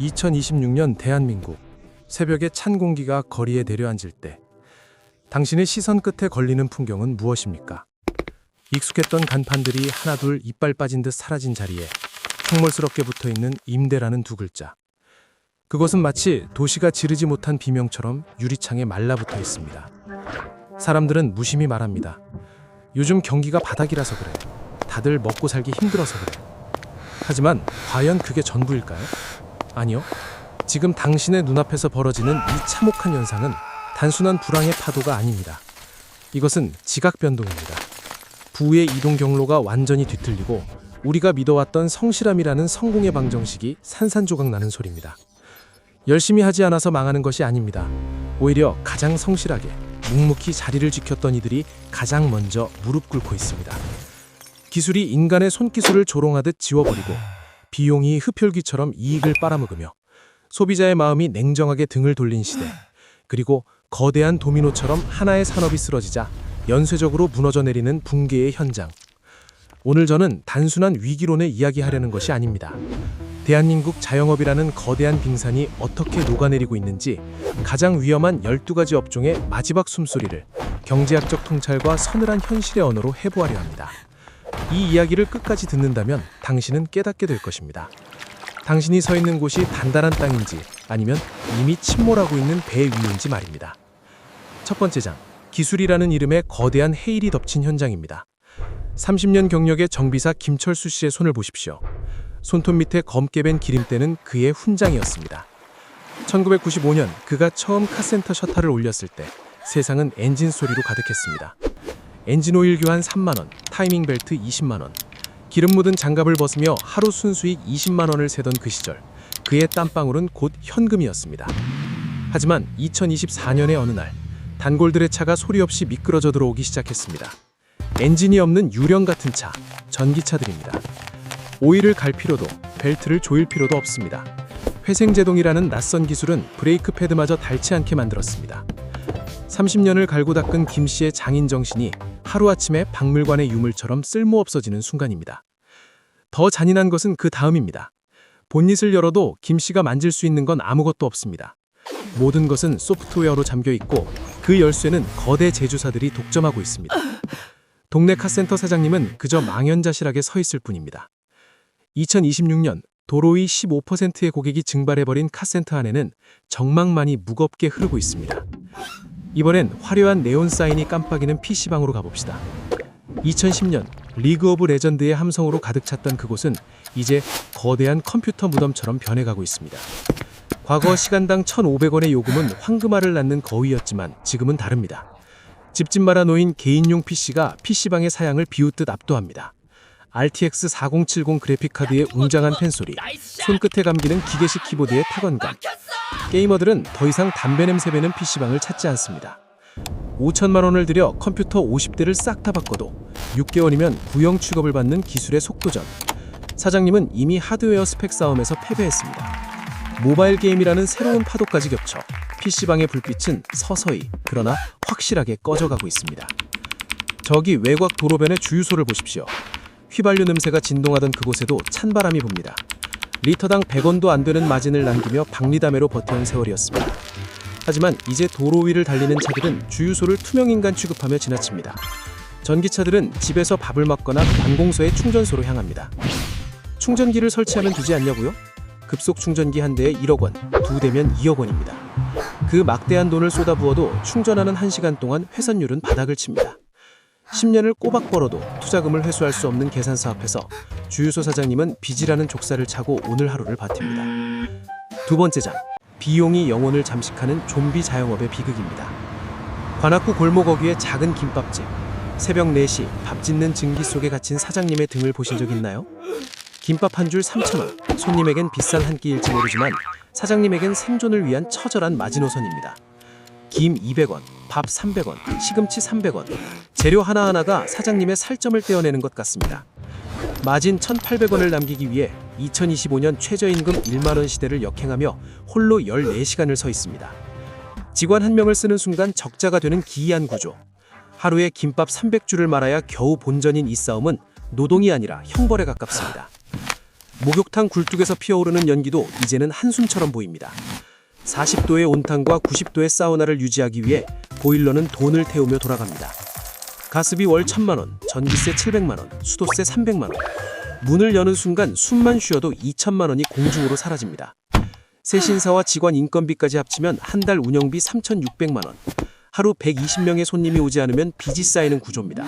2026년 대한민국 새벽에 찬 공기가 거리에 내려앉을 때 당신의 시선 끝에 걸리는 풍경은 무엇입니까? 익숙했던 간판들이 하나둘 이빨 빠진 듯 사라진 자리에 흉물스럽게 붙어 있는 임대라는 두 글자. 그것은 마치 도시가 지르지 못한 비명처럼 유리창에 말라붙어 있습니다. 사람들은 무심히 말합니다. 요즘 경기가 바닥이라서 그래. 다들 먹고 살기 힘들어서 그래. 하지만 과연 그게 전부일까요? 아니요. 지금 당신의 눈앞에서 벌어지는 이 참혹한 현상은 단순한 불황의 파도가 아닙니다. 이것은 지각 변동입니다. 부의 이동 경로가 완전히 뒤틀리고 우리가 믿어왔던 성실함이라는 성공의 방정식이 산산조각 나는 소리입니다. 열심히 하지 않아서 망하는 것이 아닙니다. 오히려 가장 성실하게 묵묵히 자리를 지켰던 이들이 가장 먼저 무릎 꿇고 있습니다. 기술이 인간의 손기술을 조롱하듯 지워버리고 비용이 흡혈귀처럼 이익을 빨아먹으며 소비자의 마음이 냉정하게 등을 돌린 시대 그리고 거대한 도미노처럼 하나의 산업이 쓰러지자 연쇄적으로 무너져 내리는 붕괴의 현장 오늘 저는 단순한 위기론을 이야기하려는 것이 아닙니다. 대한민국 자영업이라는 거대한 빙산이 어떻게 녹아내리고 있는지 가장 위험한 12가지 업종의 마지막 숨소리를 경제학적 통찰과 서늘한 현실의 언어로 해보아려 합니다. 이 이야기를 끝까지 듣는다면 당신은 깨닫게 될 것입니다. 당신이 서 있는 곳이 단단한 땅인지 아니면 이미 침몰하고 있는 배 위인지 말입니다. 첫 번째 장, 기술이라는 이름의 거대한 해일이 덮친 현장입니다. 30년 경력의 정비사 김철수 씨의 손을 보십시오. 손톱 밑에 검게 밴 기름때는 그의 훈장이었습니다. 1995년 그가 처음 카센터 셔터를 올렸을 때 세상은 엔진 소리로 가득했습니다. 엔진 오일 교환 3만 원, 타이밍 벨트 20만 원, 기름 묻은 장갑을 벗으며 하루 순수익 20만 원을 세던 그 시절 그의 땀방울은 곧 현금이었습니다. 하지만 2024년의 어느 날 단골들의 차가 소리 없이 미끄러져 들어오기 시작했습니다. 엔진이 없는 유령 같은 차, 전기차들입니다. 오일을 갈 필요도 벨트를 조일 필요도 없습니다. 회생제동이라는 낯선 기술은 브레이크 패드마저 닳지 않게 만들었습니다. 30년을 갈고 닦은 김 씨의 장인 정신이 하루아침에 박물관의 유물처럼 쓸모없어지는 순간입니다. 더 잔인한 것은 그 다음입니다. 본닛을 열어도 김 씨가 만질 수 있는 건 아무것도 없습니다. 모든 것은 소프트웨어로 잠겨 있고 그 열쇠는 거대 제조사들이 독점하고 있습니다. 동네 카센터 사장님은 그저 망연자실하게 서 있을 뿐입니다. 2026년 도로의 15%의 고객이 증발해버린 카센터 안에는 정막만이 무겁게 흐르고 있습니다. 이번엔 화려한 네온 사인이 깜빡이는 PC방으로 가봅시다. 2010년 리그 오브 레전드의 함성으로 가득 찼던 그곳은 이제 거대한 컴퓨터 무덤처럼 변해가고 있습니다. 과거 시간당 1,500원의 요금은 황금알을 낳는 거위였지만 지금은 다릅니다. 집집 마다 놓인 개인용 PC가 PC방의 사양을 비웃듯 압도합니다. RTX 4070 그래픽카드의 웅장한 팬소리, 손끝에 감기는 기계식 키보드의 타건감. 게이머들은 더 이상 담배 냄새 배는 PC방을 찾지 않습니다. 5천만 원을 들여 컴퓨터 50대를 싹 다 바꿔도 6개월이면 구형 취급을 받는 기술의 속도전. 사장님은 이미 하드웨어 스펙 싸움에서 패배했습니다. 모바일 게임이라는 새로운 파도까지 겹쳐 PC방의 불빛은 서서히 그러나 확실하게 꺼져가고 있습니다. 저기 외곽 도로변의 주유소를 보십시오. 휘발유 냄새가 진동하던 그곳에도 찬바람이 붑니다. 리터당 100원도 안 되는 마진을 남기며 박리담회로 버텨온 세월이었습니다. 하지만 이제 도로 위를 달리는 차들은 주유소를 투명인간 취급하며 지나칩니다. 전기차들은 집에서 밥을 먹거나 관공서의 충전소로 향합니다. 충전기를 설치하면 되지 않냐고요? 급속 충전기 한 대에 1억 원, 두 대면 2억 원입니다. 그 막대한 돈을 쏟아부어도 충전하는 1시간 동안 회선율은 바닥을 칩니다. 10년을 꼬박 벌어도 투자금을 회수할 수 없는 계산서 앞에서 주유소 사장님은 빚이라는 족사를 차고 오늘 하루를 버팁니다. 두 번째 장, 비용이 영혼을 잠식하는 좀비 자영업의 비극입니다. 관악구 골목 어귀의 작은 김밥집. 새벽 4시 밥 짓는 증기 속에 갇힌 사장님의 등을 보신 적 있나요? 김밥 한 줄 3,000원. 손님에겐 비싼 한 끼일지 모르지만 사장님에겐 생존을 위한 처절한 마지노선입니다. 김 200원, 밥 300원, 시금치 300원. 재료 하나하나가 사장님의 살점을 떼어내는 것 같습니다. 마진 1,800원을 남기기 위해 2025년 최저임금 1만 원 시대를 역행하며 홀로 14시간을 서 있습니다. 직원 한 명을 쓰는 순간 적자가 되는 기이한 구조. 하루에 김밥 300줄을 말아야 겨우 본전인 이 싸움은 노동이 아니라 형벌에 가깝습니다. 목욕탕 굴뚝에서 피어오르는 연기도 이제는 한숨처럼 보입니다. 40도의 온탕과 90도의 사우나를 유지하기 위해 보일러는 돈을 태우며 돌아갑니다. 가스비 월 1000만 원, 전기세 700만 원, 수도세 300만 원. 문을 여는 순간 숨만 쉬어도 2천만 원이 공중으로 사라집니다. 새 신사와 직원 인건비까지 합치면 한 달 운영비 3,600만 원. 하루 120명의 손님이 오지 않으면 빚이 쌓이는 구조입니다.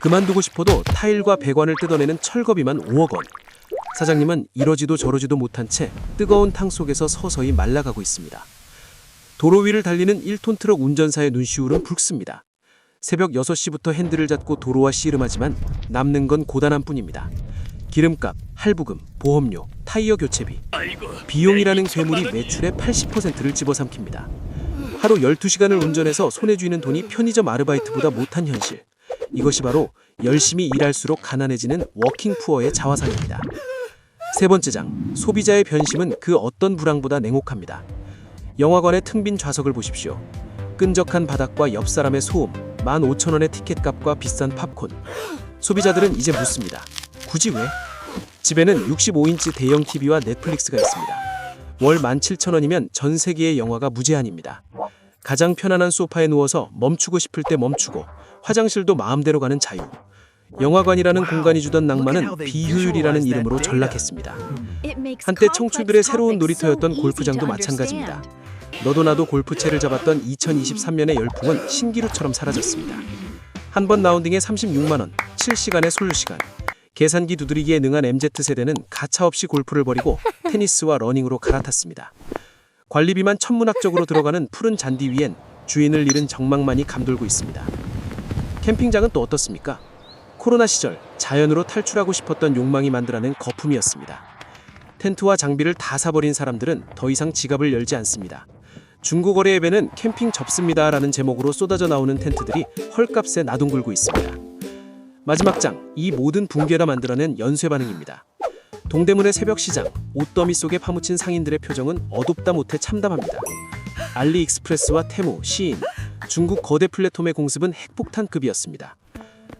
그만두고 싶어도 타일과 배관을 뜯어내는 철거비만 5억 원. 사장님은 이러지도 저러지도 못한 채 뜨거운 탕 속에서 서서히 말라가고 있습니다. 도로 위를 달리는 1톤 트럭 운전사의 눈시울은 붉습니다. 새벽 6시부터 핸들을 잡고 도로와 씨름하지만 남는 건 고단한 뿐입니다. 기름값, 할부금, 보험료, 타이어 교체비. 비용이라는 괴물이 매출의 80%를 집어삼킵니다. 하루 12시간을 운전해서 손에 쥐는 돈이 편의점 아르바이트보다 못한 현실. 이것이 바로 열심히 일할수록 가난해지는 워킹 푸어의 자화상입니다. 세 번째 장, 소비자의 변심은 그 어떤 불황보다 냉혹합니다. 영화관의 텅빈 좌석을 보십시오. 끈적한 바닥과 옆 사람의 소음, 15,000원의 티켓값과 비싼 팝콘. 소비자들은 이제 묻습니다. 굳이 왜? 집에는 65인치 대형 TV와 넷플릭스가 있습니다. 월 17,000원이면 전 세계의 영화가 무제한입니다. 가장 편안한 소파에 누워서 멈추고 싶을 때 멈추고 화장실도 마음대로 가는 자유. 영화관이라는 공간이 주던 낭만은 비효율이라는 이름으로 전락했습니다. 한때 청춘들의 새로운 놀이터였던 골프장도 마찬가지입니다. 너도 나도 골프채를 잡았던 2023년의 열풍은 신기루처럼 사라졌습니다. 한 번 라운딩에 36만 원, 7시간의 소요 시간. 계산기 두드리기에 능한 MZ세대는 가차 없이 골프를 버리고 테니스와 러닝으로 갈아탔습니다. 관리비만 천문학적으로 들어가는 푸른 잔디 위엔 주인을 잃은 정막만이 감돌고 있습니다. 캠핑장은 또 어떻습니까? 코로나 시절 자연으로 탈출하고 싶었던 욕망이 만들어낸 거품이었습니다. 텐트와 장비를 다 사버린 사람들은 더 이상 지갑을 열지 않습니다. 중고거래 앱에는 캠핑 접습니다라는 제목으로 쏟아져 나오는 텐트들이 헐값에 나둥글고 있습니다. 마지막 장, 이 모든 붕괴가 만들어낸 연쇄 반응입니다. 동대문의 새벽 시장, 옷더미 속에 파묻힌 상인들의 표정은 어둡다 못해 참담합니다. 알리익스프레스와 테무, 시인, 중국 거대 플랫폼의 공습은 핵폭탄급이었습니다.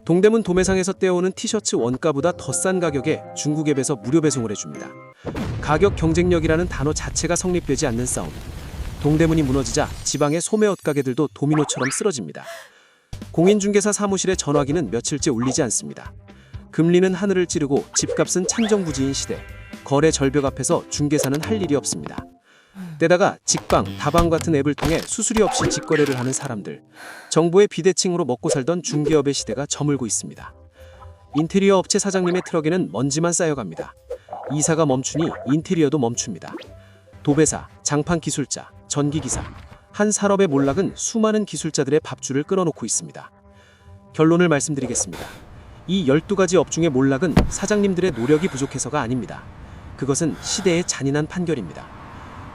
동대문 도매상에서 떼어오는 티셔츠 원가보다 더 싼 가격에 중국 앱에서 무료 배송을 해줍니다. 가격 경쟁력이라는 단어 자체가 성립되지 않는 싸움. 동대문이 무너지자 지방의 소매 옷 가게들도 도미노처럼 쓰러집니다. 공인중개사 사무실의 전화기는 며칠째 울리지 않습니다. 금리는 하늘을 찌르고 집값은 찬정부지인 시대. 거래 절벽 앞에서 중개사는 할 일이 없습니다. 게다가 직방, 다방 같은 앱을 통해 수수료 없이 직거래를 하는 사람들. 정부의 비대칭으로 먹고 살던 중개업의 시대가 저물고 있습니다. 인테리어 업체 사장님의 트럭에는 먼지만 쌓여갑니다. 이사가 멈추니 인테리어도 멈춥니다. 도배사, 장판 기술자, 전기 기사. 한 산업의 몰락은 수많은 기술자들의 밥줄을 끊어놓고 있습니다. 결론을 말씀드리겠습니다. 이 12가지 업중의 몰락은 사장님들의 노력이 부족해서가 아닙니다. 그것은 시대의 잔인한 판결입니다.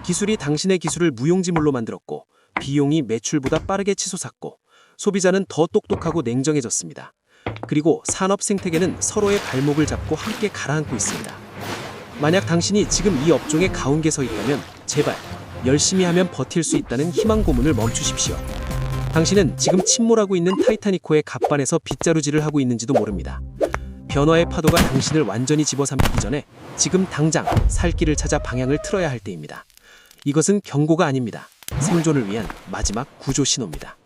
기술이 당신의 기술을 무용지물로 만들었고 비용이 매출보다 빠르게 치솟았고 소비자는 더 똑똑하고 냉정해졌습니다. 그리고 산업 생태계는 서로의 발목을 잡고 함께 가라앉고 있습니다. 만약 당신이 지금 이 업종의 가운데 서 있다면 제발 열심히 하면 버틸 수 있다는 희망 고문을 멈추십시오. 당신은 지금 침몰하고 있는 타이타니코의 갑반에서 빗자루질을 하고 있는지도 모릅니다. 변화의 파도가 당신을 완전히 집어삼키기 전에 지금 당장 살 길을 찾아 방향을 틀어야 할 때입니다. 이것은 경고가 아닙니다. 생존을 위한 마지막 구조 신호입니다.